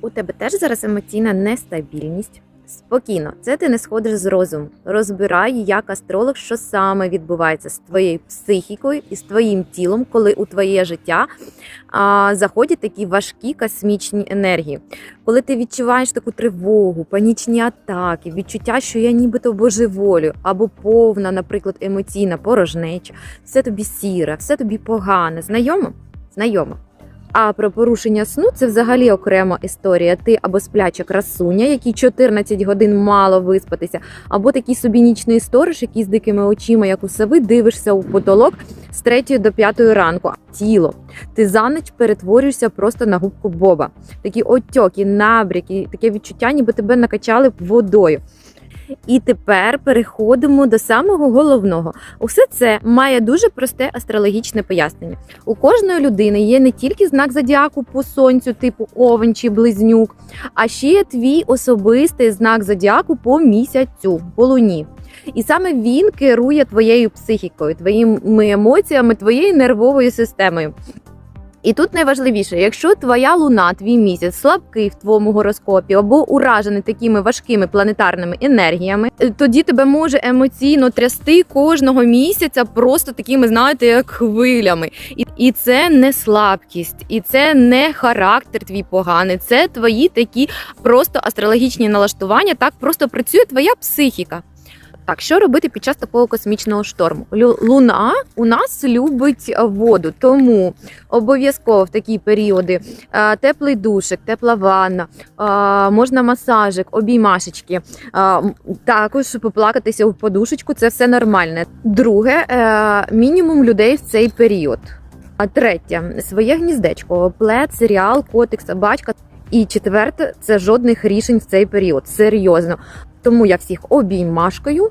У тебе теж зараз емоційна нестабільність. Спокійно, це ти не сходиш з розуму. Розбирай, як астролог, що саме відбувається з твоєю психікою і з твоїм тілом, коли у твоє життя а, заходять такі важкі космічні енергії. Коли ти відчуваєш таку тривогу, панічні атаки, відчуття, що я нібито божеволю, або повна, наприклад, емоційна порожнеча, все тобі сіре, все тобі погане. Знайомо? Знайомо. А про порушення сну це взагалі окрема історія. Ти або спляча красуня, якій 14 годин мало виспатися, або такий собі нічний сторож, який з дикими очима, як у сови, дивишся у потолок з 3 до 5 ранку. Тіло. Ти за ніч перетворюєшся просто на губку Боба. Такі отьоки, набряки, таке відчуття, ніби тебе накачали водою. І тепер переходимо до самого головного. Усе це має дуже просте астрологічне пояснення. У кожної людини є не тільки знак зодіаку по сонцю, типу овен чи близнюк, а ще є твій особистий знак зодіаку по місяцю, по луні. І саме він керує твоєю психікою, твоїми емоціями, твоєю нервовою системою. І тут найважливіше, якщо твоя луна, твій місяць слабкий в твоєму гороскопі або уражений такими важкими планетарними енергіями, е, тоді тебе може емоційно трясти кожного місяця просто такими, знаєте, як хвилями. І, і це не слабкість, і це не характер твій поганий, це твої такі просто астрологічні налаштування. Так просто працює твоя психіка. Так, що робити під час такого космічного шторму? Луна у нас любить е, воду, тому обов'язково в такі періоди е, теплий душик, тепла ванна, е, можна масажик, обіймашечки. Також поплакатися в подушечку це все нормальне. Друге, мінімум людей в цей період. А третє своє гніздечко, плед, серіал, котик, собачка. І четверте, це жодних рішень в цей період. Серйозно. Тому я всіх обіймашкою.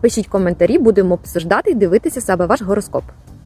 Пишіть коментарі, будемо обсуждати і дивитися себе ваш гороскоп.